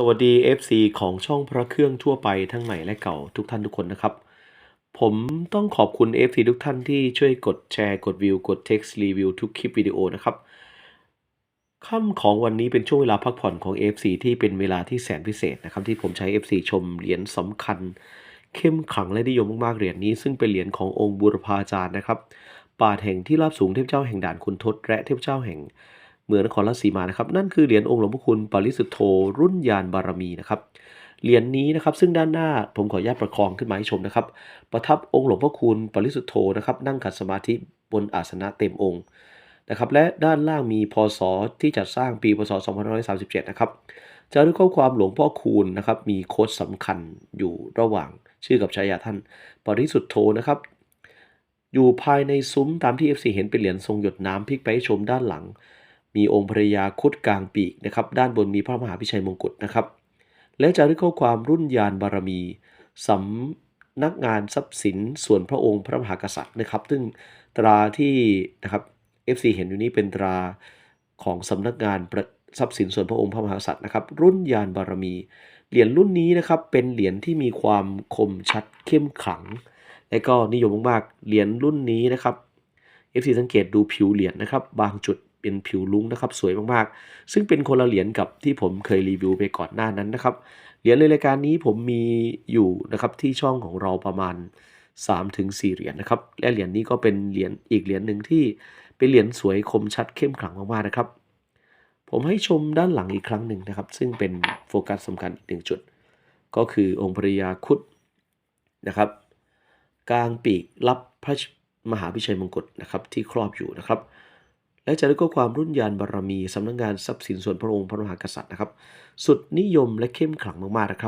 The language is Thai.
สวัสดี FC ของช่องพระเครื่องทั่วไปทั้งใหม่และเก่าทุกท่านทุกคนนะครับ ผมต้องขอบคุณ FC ทุกท่านที่ช่วยกดแชร์ กดวิว กด text รีวิวทุกคลิปวิดีโอนะครับค่ำของวันนี้เป็นช่วงเวลาพักผ่อนของ FC ที่เป็นเวลาที่แสนพิเศษนะครับ ที่ผมใช้ FC ชมเหรียญสำคัญ เข้มขลังและนิยมมากๆเหรียญนี้ ซึ่งเป็นเหรียญขององค์บูรพาจารย์นะครับป่าแห่งที่ราบสูงเทพเจ้าแห่งด่านคุณทศและเทพเจ้าแห่ง เมืองนครราชสีมานะครับ นั่นคือเหรียญองค์หลวงพ่อคุณปริสุทธโธรุ่นยานบารมีนะครับเหรียญนี้นะครับซึ่งด้านหน้าผมขออนุญาตประคองขึ้นมาให้ชมนะครับ ประทับองค์หลวงพ่อคุณปริสุทธโธนะครับ นั่งขัดสมาธิบนอาสนะเต็มองค์นะครับและด้านล่างมีพศที่จัดสร้างปีพศ2537 นะครับจารึกข้อความหลวงพ่อคูณนะครับ มีโค้ดสำคัญอยู่ระหว่างชื่อกับฉายาท่าน ปริสุทธโธนะครับ อยู่ภายในซุ้มตามที่ FC เห็นเป็นเหรียญทรงหยดน้ำพลิกไปให้ชมด้านหลัง มีองค์ภรยาคุดกลางปีกนะครับ ด้านบนมีพระมหาพิชัยมงกุฎนะครับ และจารึกข้อความรุ่นยานบารมีสำนักงานทรัพย์สินส่วนพระองค์พระมหากษัตริย์นะครับ ซึ่งตราที่นะครับ FC เห็นอยู่นี้เป็นตราของสำนักงานทรัพย์สินส่วนพระองค์พระมหากษัตริย์นะครับ รุ่นยานบารมี เหรียญรุ่นนี้นะครับเป็นเหรียญที่มีความคมชัดเข้มขลัง และก็นิยมมากๆเหรียญรุ่นนี้นะครับ FC สังเกตดูผิวเหรียญนะครับ บางจุด เป็นผิวลุ้งนะครับสวยมากๆ ซึ่งเป็นคนละเหรียญกับที่ผมเคยรีวิวไปก่อนหน้านั้นนะครับ เหรียญในรายการนี้ผมมีอยู่นะครับที่ช่องของเราประมาณ 3-4เหรียญนะครับ และเหรียญนี้ก็เป็นเหรียญอีกเหรียญหนึ่งที่เป็นเหรียญสวยคมชัดเข้มขลังมากๆนะครับ ผมให้ชมด้านหลังอีกครั้งหนึ่งนะครับ ซึ่งเป็นโฟกัสสำคัญอีกหนึ่งจุด ก็คือองค์ภรรยาคุดนะครับกลางปีกรับพระมหาพิชัยมงกุฎนะครับที่ครอบอยู่นะครับ และจารึกข้อความรุ่นยานบารมีสำนักงานทรัพย์สินส่วนพระองค์พระมหากษัตริย์นะครับ สุดนิยมและเข้มขลังมากๆนะครับ